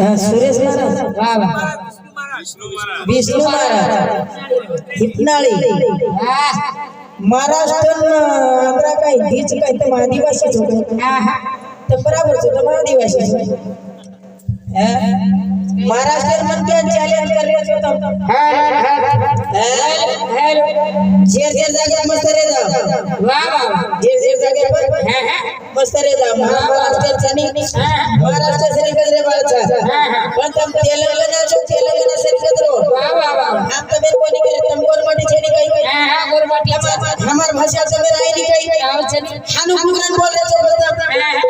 सुरेश महाराज. वा वा. विष्णू महाराज. हिपनाळी हा, महाराष्ट्र आंध्रा काही हीच काही तर आदिवासीच होतं. तर बराबरच होतं आदिवासीच महाराष्ट्र म्हणते चॅलेंज करायचं होतं. हॅलो. जेर जेर जागे मस्त रे जा वा वा वा. जेर जेर जागे पण हा, हा. मस्त रे जा महाराष्ट्राचा महाराष्ट्र सरीकद रे बाळचा पण तम तेलंगणा छो तेलंगणा सरीकद रो वा वा वा वा. हम तमे कोणी करे तम गोर माटी छेड़ी गई हा, हा, गुरुबाटलीचं. हमार भाषा से मेरा आई गई गावचं नाही. हानु पुराण बोल रहे बता हा, हा.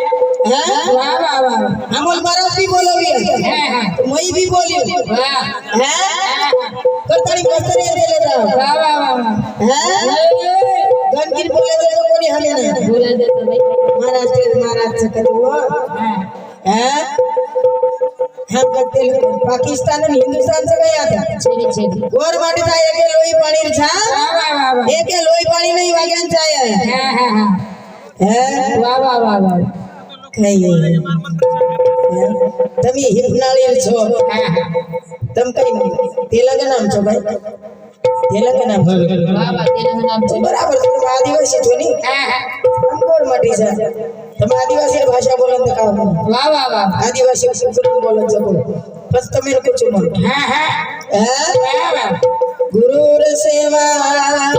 हैं वा वा वा वा. हमल महाराज भी बोलो भी हा, हा. मई भी बोली वा. हैं करताड़ी मस्त रे दोन तीन कोणी हले नाही महाराष्ट्र महाराष्ट्र पाकिस्तान आणि हिंदुस्थानचं काही आता गोर माटीत आहे के लोई पाणी एक लोई पाणी नाही वाग्यांचं तुम्ही हिरणाळे तम काही नाही ते लग्न आमचं बाई ભાઈ તેલંગાના वा वा. तेलंगणा आमचं. બરાબર છે તમે આદિવાસી છો ની हा, हा. અંકોર માટી છે તમે આદિવાસી ભાષા બોલો તો કામ वा वा वा. આદિવાસી સંસ્કૃત બોલો છો બોલો બસ તમે પૂછો મને हा, हा. હે वा वा. ગુરુર સેવા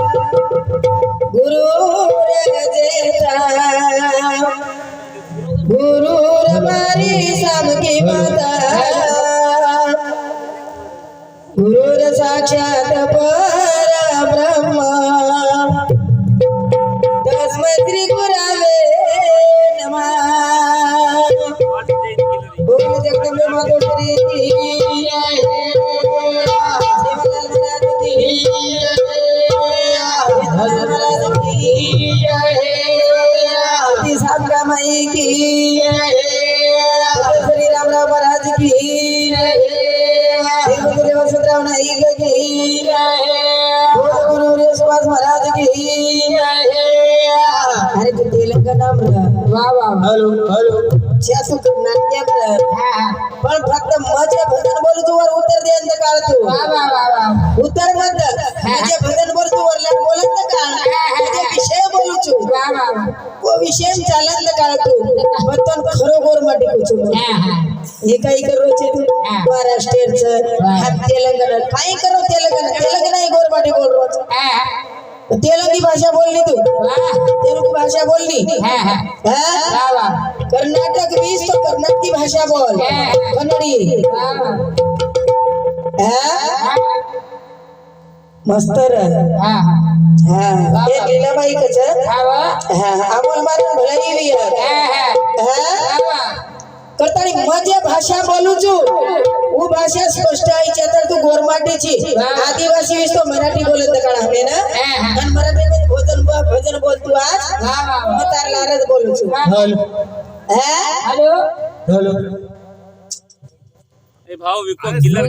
ગુરુર જેતા ગુરુર મારી સામકી માતા ગુરુર સાક્ષાત પરબ્રહ્મ सुटून नाट्यातलं पण फक्त मजे भजन बोलू तू वर उतर दे अंत काळ तू उतर मत म्हणजे भजन बोल तू वरला बोलत ना काळ म्हणजे विषय बोलू चू विषय चालत काळ तू मग तो खरोखरमध्ये हे. काही करूचे महाराष्ट्रच हात तेलंगण काही करू तेलंगण तेलंगण गोरमाटी बोल रोज तेलंगी भाषा बोलली तू. तेलुगू भाषा बोलली. हा, हा. हा. कर्नाटक वीस तो कर्नाटकी भाषा बोल. कन्नडी. वा. वा. मस्त र. हे लीलाबाई कच अमोल मारून भलाई. करतानी मजे भाषा बोलू वो भाषा स्पष्ट तू गोरमाटीची. आदिवासी वीस तो मराठी बोलत हवे ना? हा, हा. आणि मराठी भोजन भजन बोल तू आज. मतार लारच बोलू छू हॅलो. हॅलो. ए भाऊ विको किल्लर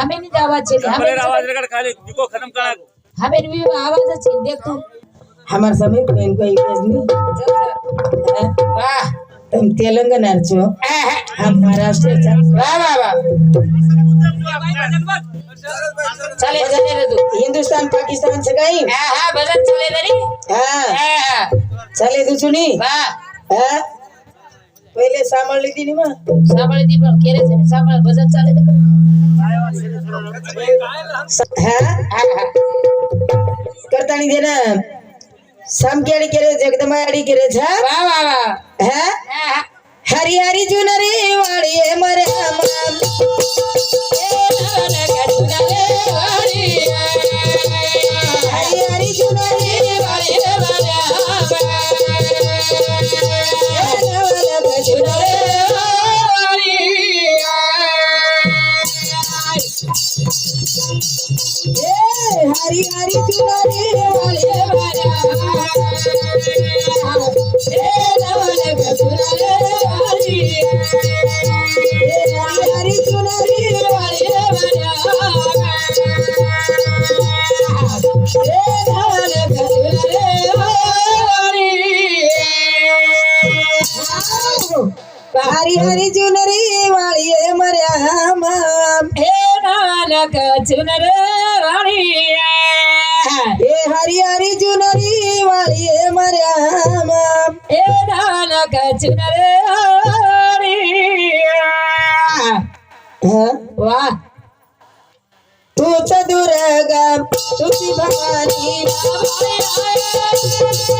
हमें नहीं आवाज हमें आवाज रेकॉर्ड खाली. विको खतम करा. हमें भी आवाज चाहिए देख तू. हमार समय नहीं? वाह तुम तेलंगणा छो हा, महाराष्ट्रचा. रे तू हिंदुस्तान पाकिस्तान हा हा चले हा. हा हा. तू वाह हा? पहिले सांभाळली तिने मग. दी पण चाले हा? हा हा. करतानी दे ना. सामकेडी केरे जगदमायाडी केरे छा वाह वाह वाह हा? हरी हरी जुनरी वाडी मरे हरी हरी जुनरी वाडी हरी हरी जुनरी हरी जुनरी वाळी मर्याम. हे नानक जुनर वाळी हे हरी हरी जुनरी वाळी मर्याम. हे नानक जुनर वा. तूच दुर्गा तुझी भवानी.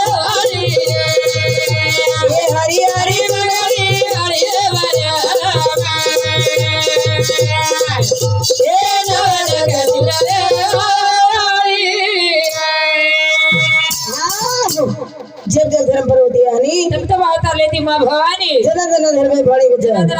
ಭಾಣಿ ಜನ ಜನ ಹೇಳಬೇಡಿ ಬಾಳಿಗೇ ಜನದರ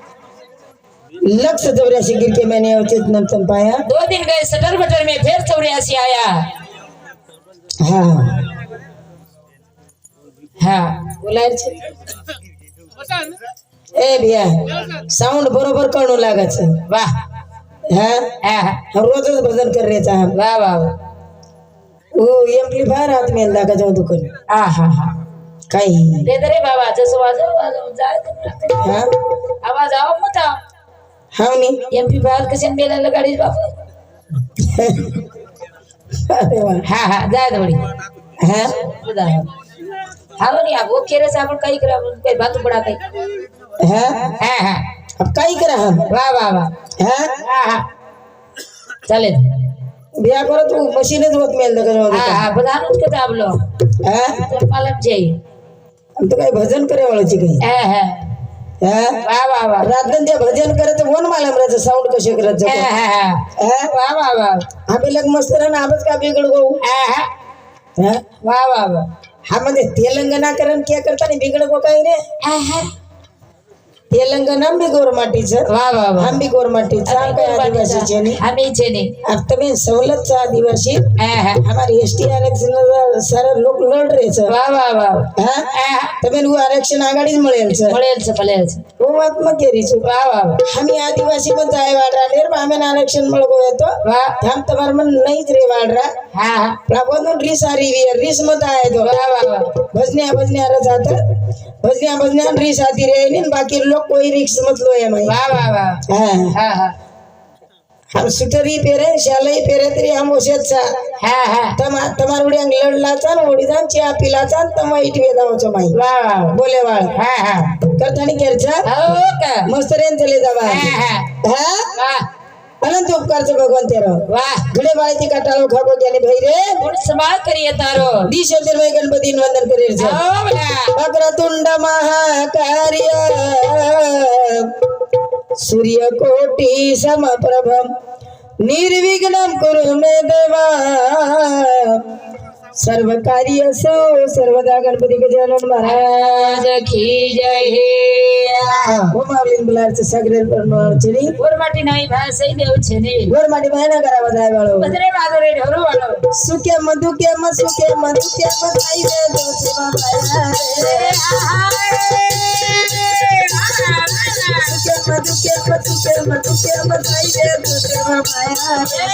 लक्ष चौऱ्याशी गिरके मैंने उचित नमतम पाया. दो दिन गए सटर बटर में फिर चौरासी आया. हाँ. हाँ. बोला ए भैया साउंड बरोबर करणू लागत वाह हाँ? हम रोजच भजन कर रहे हम वाह वाह ओ एम्प्लीफायर हात मेल लागा जाऊ दुकान. आ हा हा. काही. रे बाबा जसं वाजव वाजव जाय आवाज आओ मत आओ हा मी. एम पी बाहेर कसे मेला गाडी बापू हा हा जाय दवडी हा? हा म्हणे अगो खेळच आपण काही करा काही पडा काही. हा? हा हा. काही करा. हा वा वा वा. हा? हा हा. चालेल. बिया परत मशीनच होत मेल हा हा बदानच आपलं. हा? पालक जाई आमचं काही भजन करावं काही? हा हा. वा भजन करत वन मला म्हणायचं साऊंड कसे करत आम्ही लग मस्त राहून आमच का बिघड गहू? वा वा वा. हा म्हणजे तेलंगणा करण क्या करता नाही बिघड गो काही रे हाँ हाँ તેલંગાના બી ગોરમાટી છે वाह वाह वाह આમ બી ગોરમાટી છે આમ કઈ આદિવાસી છે નહીં हम ही छेने આ તમે સવલત છે આદિવાસી हाँ हाँ અમારી એસટી આરક્ષણ સારા લોક લડ રહે છે વાહ વાહ વાહ હા હા તમે એવું આરક્ષણ આગળ જ મળેલ છે મળેલ છે મળેલ છે હું વાતમાં કેરી છું વાહ વાહ વાહ અમે આદિવાસી માં જાય વાડરા નેર અમે આરક્ષણ મળગો હતો વાહ ધામ તમાર મન નહીં જ રે વાડરા હા હા પ્રભુ રીસ હારી વી રીસ મત આય તો વાહ વાહ વાહ ભજન્યા ભજન્યા રજાત भजन्या भजन्या रीस आती रे. निन बाकी लोग कोई रिक्स मत लो है मैं वाह वाह वाह हां हां. हम स्वेटर ही पेरे शाले ही पेरे तरी हम ओशेत सा. हां हां. तम तमार उडी अंग लडला चा उडी जान चा पिला चा तम इट वेदा होचो माई. वाह वाह बोले वाळ. हां हां. करतानी केरचा? हो का? मस्त रेन चले जावा. हां हां. हां? అనంత ఉపకారచుకో గొంతేరు వా గుడే బాళతి కట్టాలో కాకోటి భైరే समाळ करी येतारो दिशा दिलवाई गणपती वंदन करेल वक्रतुंड महाकार्य। सूर्यकोटी समप्रभम निर्विघ्न कुरु मे देवा। સર્વ કાર્ય સૌ સર્વદા ગણપતિ ગજાનન મહારાજ કી જય હે. ઓમ આવીન બલાર છે સગરેર પર નો. ચડી ગોરમાટી માટી નઈ ભાષે દેવ છે ને. ઓર માટી ભાઈના કરા વધાય વાળો. બદરે માધો ઢોરો વાળો. સુકે મધુ કે મ સુકે મધુ કે મ સાઈ રે દો સેવા ભાઈ રે. આ સુકે मधुके मधुके मधुके मधाई रे दुर्गा माया रे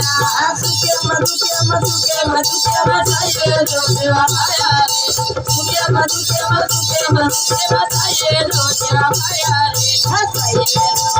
मधुके मधुके मधुके मधुके मधाई रे दुर्गा माया रे मधुके मधुके मधुके मधुके मधाई रे दुर्गा माया रे हसाई रे दुर्गा माया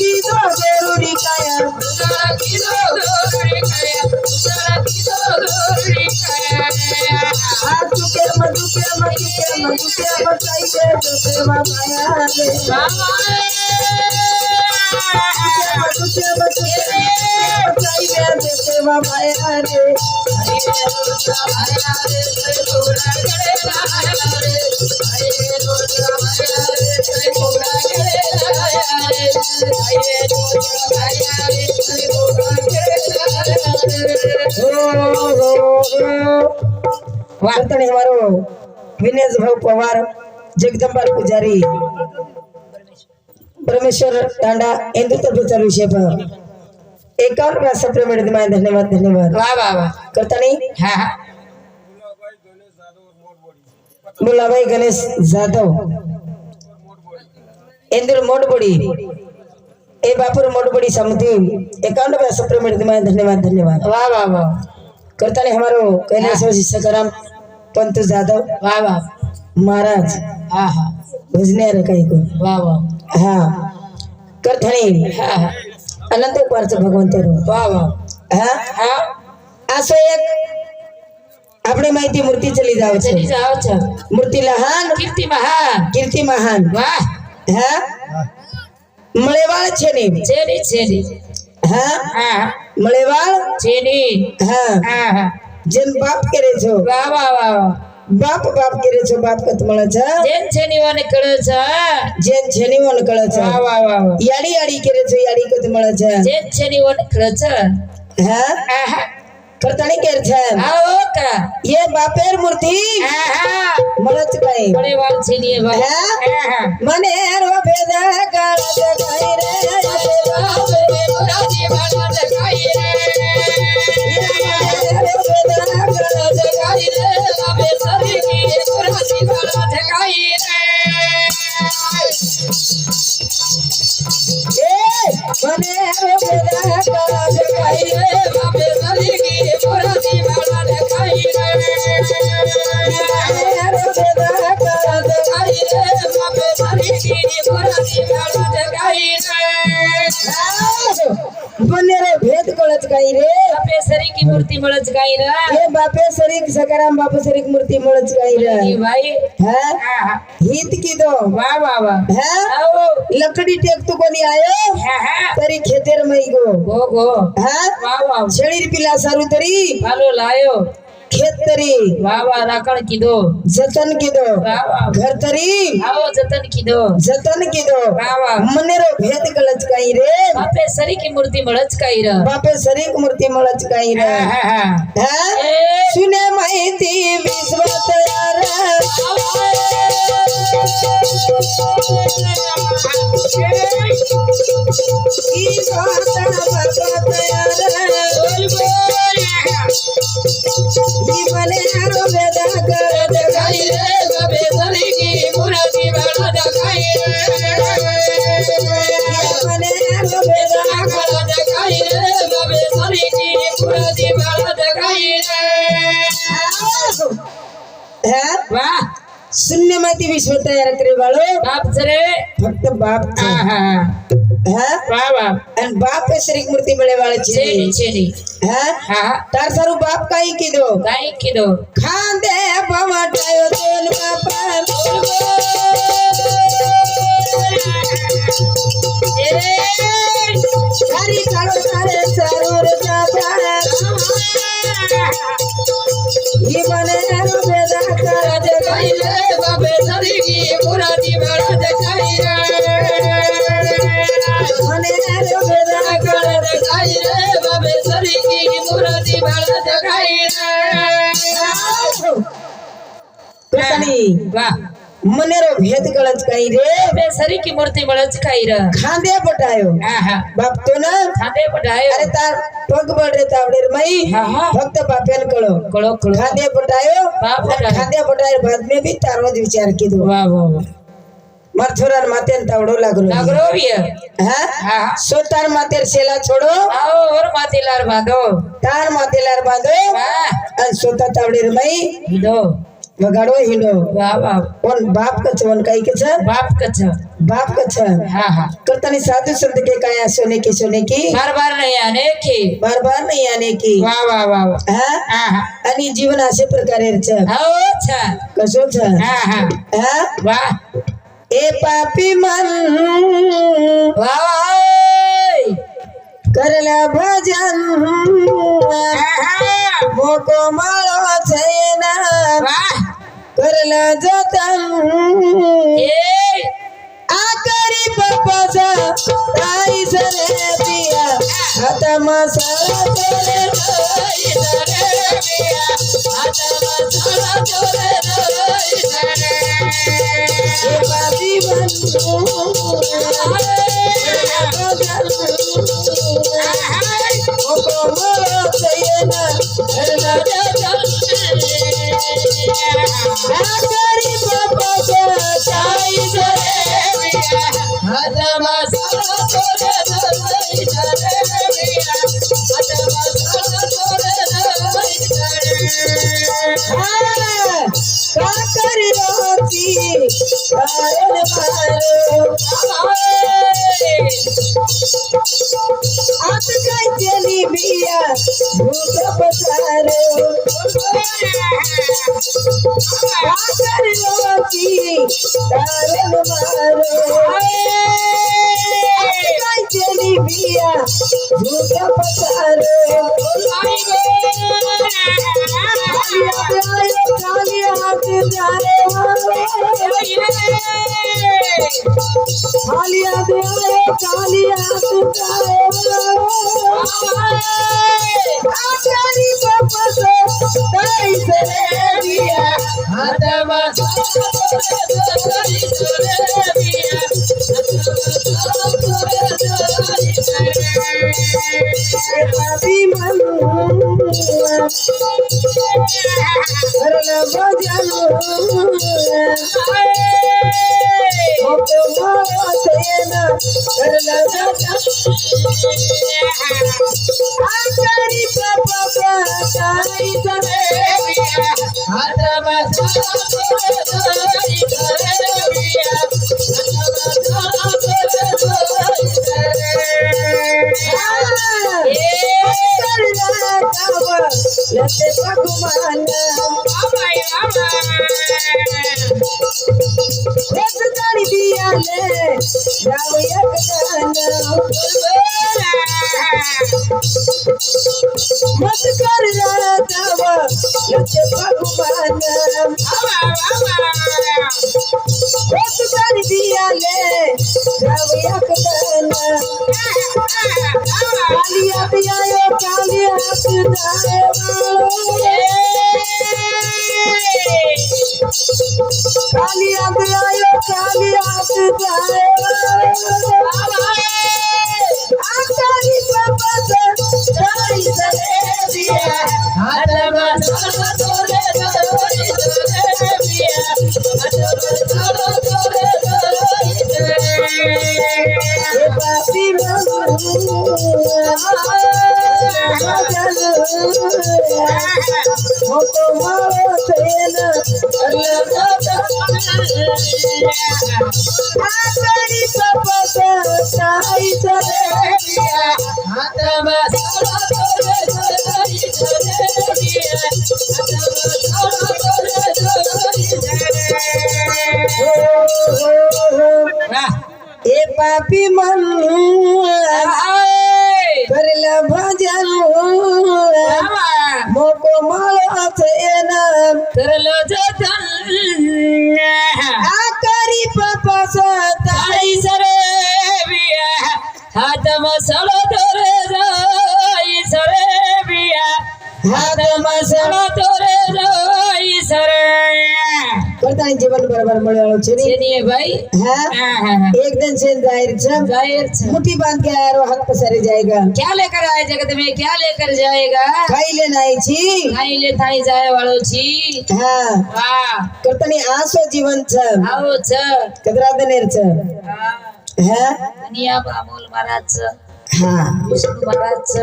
उजाळती जरूरी कायम हाथ चुके मधुके मधुके मधुके बचाई दे देवा माया रे मधुके मधुके बचाई दे रे माया रे વાર્તાને મારો વિનેશભાઈ પવાર જગદંબા પૂજારી પરમેશ્વર તાંડા હિન્દુત્વ પ્રચાર વિષય પર એકાવન ક્લાસ સપ્લિમેન્ટ માં ધન્યવાદ ધન્યવાદ વાહ વાહ વાહ કરતા નહીં હા હા મુલાભાઈ ગણેશ જાધવ इंदूर मोडबोडी ए बापूर मोडबोडी समिति एकाउंट में सप्लीमेंट में धन्यवाद धन्यवाद વાહ વાહ વાહ करताने हमारो कैलाश से सकाराम पंत जाधव वाह वाह महाराज. हा हा. भजने रे काही कोण? वा वा. हा. करताने. हा हा. अनंत उपारच भगवंत रो वा वा. हा? हा. असं एक आपली माहिती मूर्ती चली जाव चली जाव मूर्ती लहान. कीर्ती महान. कीर्ती महान. वा. हा? मळेवाळ छेनी. छेनी छेनी. હા હા મળેવાળ છેડી હા હા હા જેમ બાપ કરે છો વાહ વાહ વાહ વાહ બાપ બાપ કરે છો બાપ કત મળે છે જેન છેની વાને કળે છે જેન જેની વન કળે છે વાહ વાહ વાહ વાહ યાડી યાડી કરે છે યાડી કત મળે છે જેન છેની વાને કળે છે હા करतने केर छे आओ का? ये बापेर मूर्ति। मलच कई बड़े वाल छीनिए बा। मने रो भेद कर कई रे ये मूर्ति रे। बापे मूर्ति रे। रे। मूर्ती मिळच र हे बापे सरीक सकाराम बापू सरीक मूर्ती मुळच र बाई हा? हा, हा. हित की दो वा वा वा. हा? आओ लकड़ी टेक तो कोनी आयो? हा हा. तरी खेतेर मई गो. गो गो. हा? वा वा. शेळीर पिला सारू तरी? भालो लायो. खेत तरी वा वा राखण कीधो। जतन की दो वा वा। घर तरी आओ जतन कीधो। जतन की दो वा। वा मनेरो भेद कळच काही रे। बापे सरी की मूर्ती मिळच काही र। बापे सरीक मूर्ती मुळच काही हा, रे शून्य माहिती विश्व तयार करे बाळो बाप जरे फक्त बाप हा हा हा वा वा आणि बाप श्रीक मूर्ती मिळे बाळाची छेनी छेनी हा हा हा तार सारू बाप काही किदो काय कीधो खांदे पवाटायो दोन बापा हरी काढो सारे सारूर जाता ही मने आरो वेदा करत काही रे मने आरो वेदा करत काही कतनी वा मनेरो भेद कळत काही रे बे सरी की मूर्ती मिळच काही र खांदे हा बाप तो ना खांदे पटायो अरे तार पग बड रे तावडेर मई हा, हा. फक्त बापेल कळो कळो कळो खांदे पटायो बाप पटायो. खांदे बाद में भी तारो विचार की दो वा वा वा मरथुरार मातेन तावडो लागरो लागरो भी है हा हा हा सोतार मातेर सेला छोडो आओ और मातीलार बांधो तार मातेलार बांधो वा आणि सोता तावडेर मई हिडो वगाडो हिंडो वा वा कोण बाप कच वन काही कच बाप कछ बाप कच हा हा करतानी साधु संत के काय सोने की सोने की बार बार नहीं आने की बार बार नाही आने की वा वा वा हा हा हा आणि जीवन असे प्रकारे छ आओ अच्छा कसो छ हा हा हा वा ए पापी मन वा करल भजन मोको माळो छैना. करल जतन आकरी पप्पाचा ताई सरे पिया. आता मसाला तोरे ए पापी मन मोको आए তোমার करला भजन मोको मालो थेन करलो जतन आकारी पापा सता ताई सरे बिया हात मसाला तोरे जाई सरे जम जाहिर जम जाहिर मुठी बांध के आया हाथ पसारे जाएगा। क्या लेकर आए जगत में? क्या लेकर जाएगा? खाई ले नाई छी। खाई ले थाई जाए वालो छी। हां। वाह करतनी आसो जीवन छ। आओ छ। कदरा देनेर छ। हां। है। दुनिया बाबूल महाराज छ। हां। महाराज छ।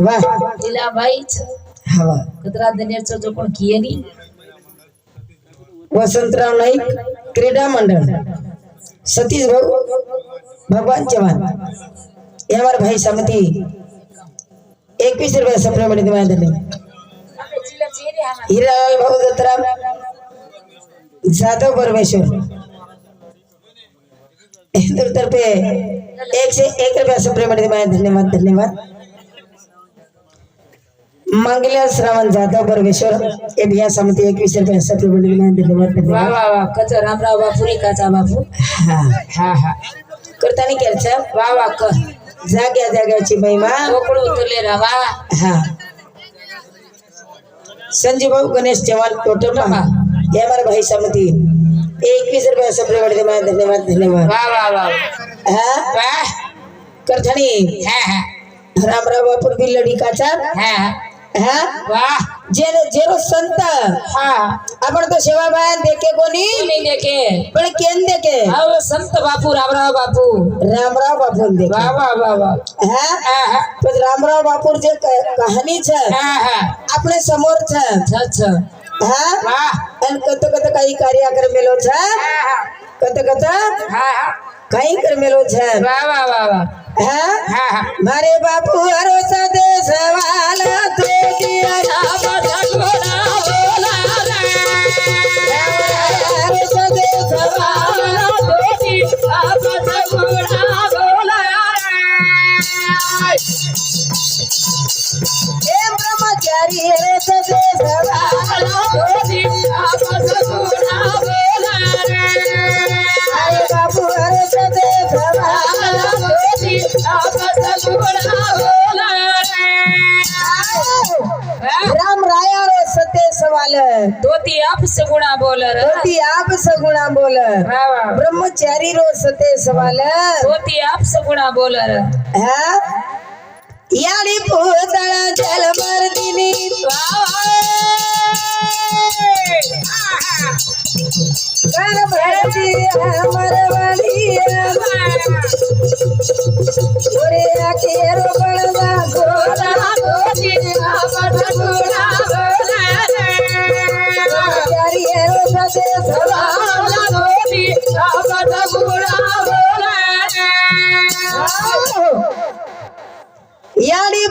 वाह। इला भाई छ। हां। कदरा देनेर छ जो कोण किए नी। वसंतराव नाईक क्रीडा मंडळ। सतीश भाऊ। भगवान चव्हाण यावर भाई समती. एकवीस रुपये सप्लिमेंट माझ्या दिले. भाऊ दत्तराम जाधव परमेश्वर. हिंदूतर्फे एकशे एक रुपया सप्लिमेंट माझ्या धन्यवाद धन्यवाद. मंगल्या श्रावण जाधव परमेश्वर ए बिया एकवीस रुपया सप्लिमेंट माझ्या धन्यवाद धन्यवाद. वा वा वा. कचा रामराव बापू काचा बापू. हा. हा हा. करता नाही केलं वा वा कर जाग्या जाग्याची महिमा. मोकळ उतरले रावा हा. संजय भाऊ गणेश चव्हाण टोटल पहा. हे. हमारे भाई समती. एकवीस रुपये सबरे वाले धन्यवाद धन्यवाद धन्यवाद. वा वा वा हा? वा. करठाणी हा हा. रामराव वापूर बिल्लडी काचा हा. हा વાહ जे जेरो संत હા आपण तो सेवा बाया देखे कोणी કોની દેખે पण केन देखे આવો સંત બાપુ રામરાવ બાપુ रामराव बापूर देखे વાહ વાહ વાહ વાહ हा હા હા तो रामराव बापूर जे क- कहाणी છે હા હા આપણે સમોર છે છ છ हा વાહ आणि कत कत काही કાર્યક્રમ મેલો છે હા હા કત કત હા હા काही કરમેલો છે વાહ વાહ વાહ વાહ હા હા હા મારે બાપુ હરો સદે સવાલ તો દિયા હરો સદે સવાલ એ બ્રહ્મચારી હરે સદે સવાલ हाँ। ब्रह्मचारी रो सते सवाल। होती आप सगुणा बोलर। हाँ। यारी पोतळ जल मर दिनी कर भरती है बलिया ओरे आके रो बलवा गोरा गोरी। हमर गोरा हाँ।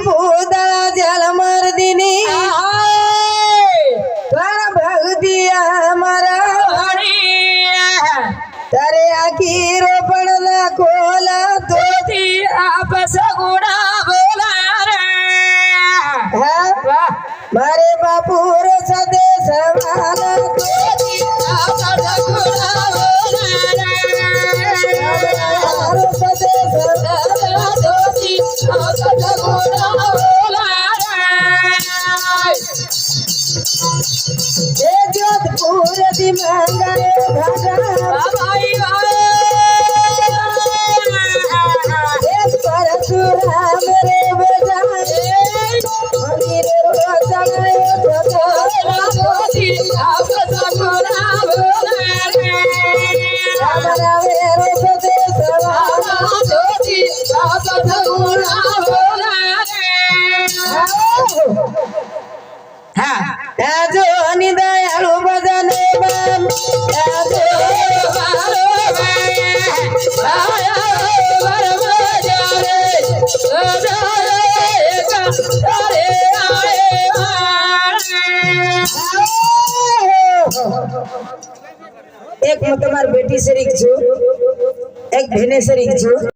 भूदळा जल मर्दिनी. पण भक्ती मरा तरे आखी रोपण खोला तो आप सगुडा गुणा बोला रे मारे बापूर सदे सवाल जोधपुर दी ಹೆಸರು ಈಜು